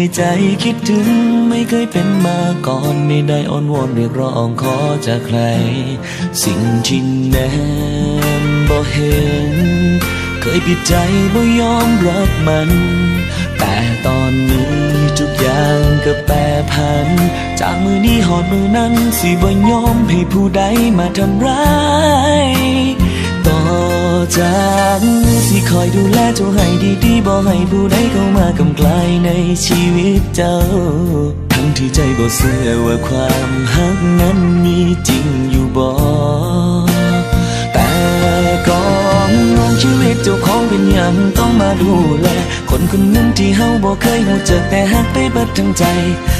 ให้ใจคิดถึงไม่เคยเป็นมาก่อน ไม่ได้อ้อนวอนเรียกร้องขอจากใคร สิ่งที่แนมบ่เห็น เคยปิดใจบ่ยอมรับมัน แต่ตอนนี้ทุกอย่างก็แปรผัน จากมือนี้หอดมือนั้นสิบ่ยอมให้ผู้ใดมาทำร้าย จากนี้สิคอยดูแลเจ้าให้ดีๆบ่ให้ผู้ใดเข้ามากำกลายในชีวิตเจ้า ทั้งที่ใจบ่เชื่อว่าความหักนั้นมีจริงอยู่บ่แต่ก่อนมองชีวิตเจ้าของเป็นอย่างต้องมาดูแลคนคนหนึ่งที่เฮาบ่เคยรู้จักแต่หักไปเบิดทั้งใจ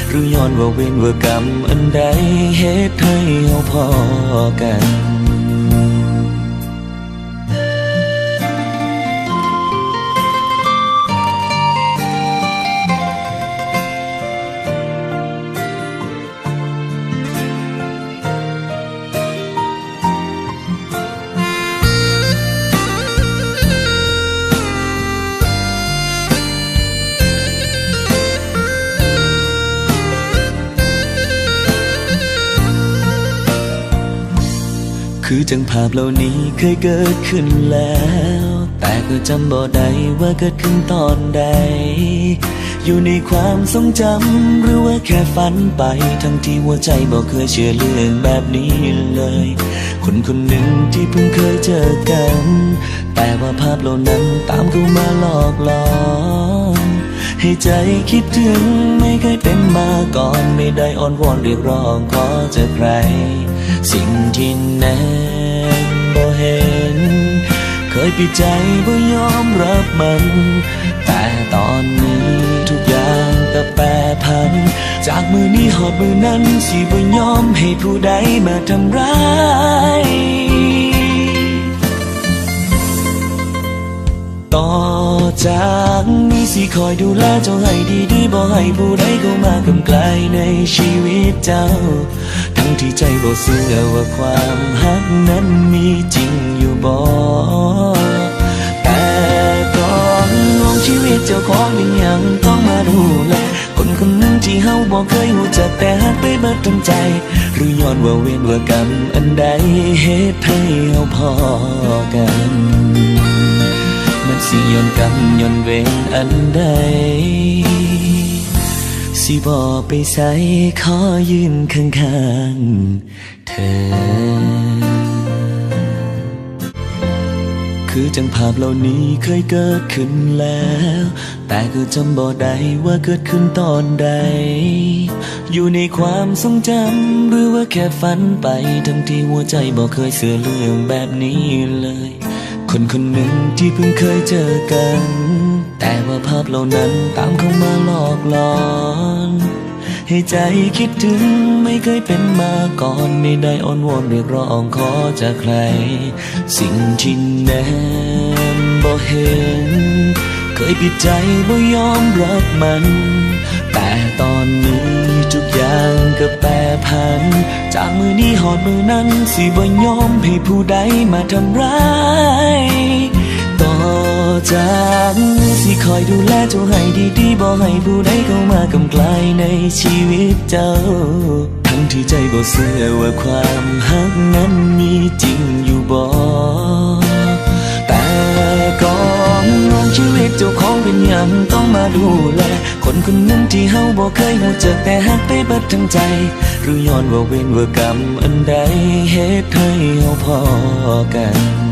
หรือย้อนว่าเวรว่ากรรมอันใดเหตุให้เฮาพอกัน คือจังภาพเหล่านี้เคยเกิดขึ้นแล้ว แต่ก็จำบ่ได้ว่าเกิดขึ้นตอนใด อยู่ในความทรงจำหรือว่าแค่ฝันไป ทั้งที่หัวใจบ่เคยเชื่อเรื่องแบบนี้เลย คนคนหนึ่งที่เพิ่งเคยเจอกัน แต่ว่าภาพเหล่านั้นตามเข้ามาหลอกหลอน ให้ใจคิดถึงไม่เคยเป็นมาก่อนไม่ได้อ้อนวอนเรียกร้องขอจากใคร สิ่งที่แนมบ่เห็น เคยปิดใจบ่ยอมรับมัน แต่ตอนนี้ทุกอย่างก็แปรผัน จากมือนี้หอดมือนั้นสิบ่ยอมให้ผู้ใดมาทำร้าย สิคอยดูแลเจ้าให้ดีๆบ่ให้ผู้ใดเข้ามากำไกลในชีวิตเจ้า ทั้งที่ใจบ่เชื่อว่าความหักนั้นมีจริงอยู่บ่แต่ก่อนมองชีวิตเจ้าของยังยังต้องมาดูแลคนคนหนึ่งที่เฮาบ่เคยรู้จักแต่หักไปเบิดทั้งใจ หรือย้อนว่าเวรว่ากรรมอันใดเหตุให้เฮาพอกัน สิย้อนกรรมย้อนเวรอันใด สิบอไปใส่ขอยืนข้างๆเธอคือจังภาพเหล่านี้เคยเกิดขึ้นแล้ว แต่ก็จำบ่ได้ว่าเกิดขึ้นตอนใด อยู่ในความทรงจำหรือว่าแค่ฝันไป ทั้งที่หัวใจบ่เคยเสื่อเรื่องแบบนี้เลย คนคนหนึ่งที่เพิ่งเคยเจอกัน แต่ว่าภาพเหล่านั้นตามเข้ามาหลอกหลอน ให้ใจคิดถึงไม่เคยเป็นมาก่อนไม่ได้อ้อนวอนเรียกร้องขอจากใคร สิ่งที่แนมบ่เห็น เคยปิดใจบ่ยอมรับมัน แต่ตอนนี้ ทุกอย่างก็แปรผัน จากมือนี้หอดมือนั้น สิบ่ยอมให้ผู้ใดมาทำร้าย ต่อจากสิคอยดูแลเจ้าให้ดีๆบ่ให้ผู้ใดเข้ามากำกลายในชีวิตเจ้า ทั้งที่ใจบ่เชื่อว่าความหักนั้นมีจริงอยู่บ่แต่ก่ อนมองชีวิตเจ้าของเป็นอย่างต้องมาดูแล คนคนนึ่งที่เฮาบ่เคยหูจักแต่หักไปเบิดทั้งใจหรือย้อนว่าเวรว่ากรรมอันใดเหตุให้เฮาพอกัน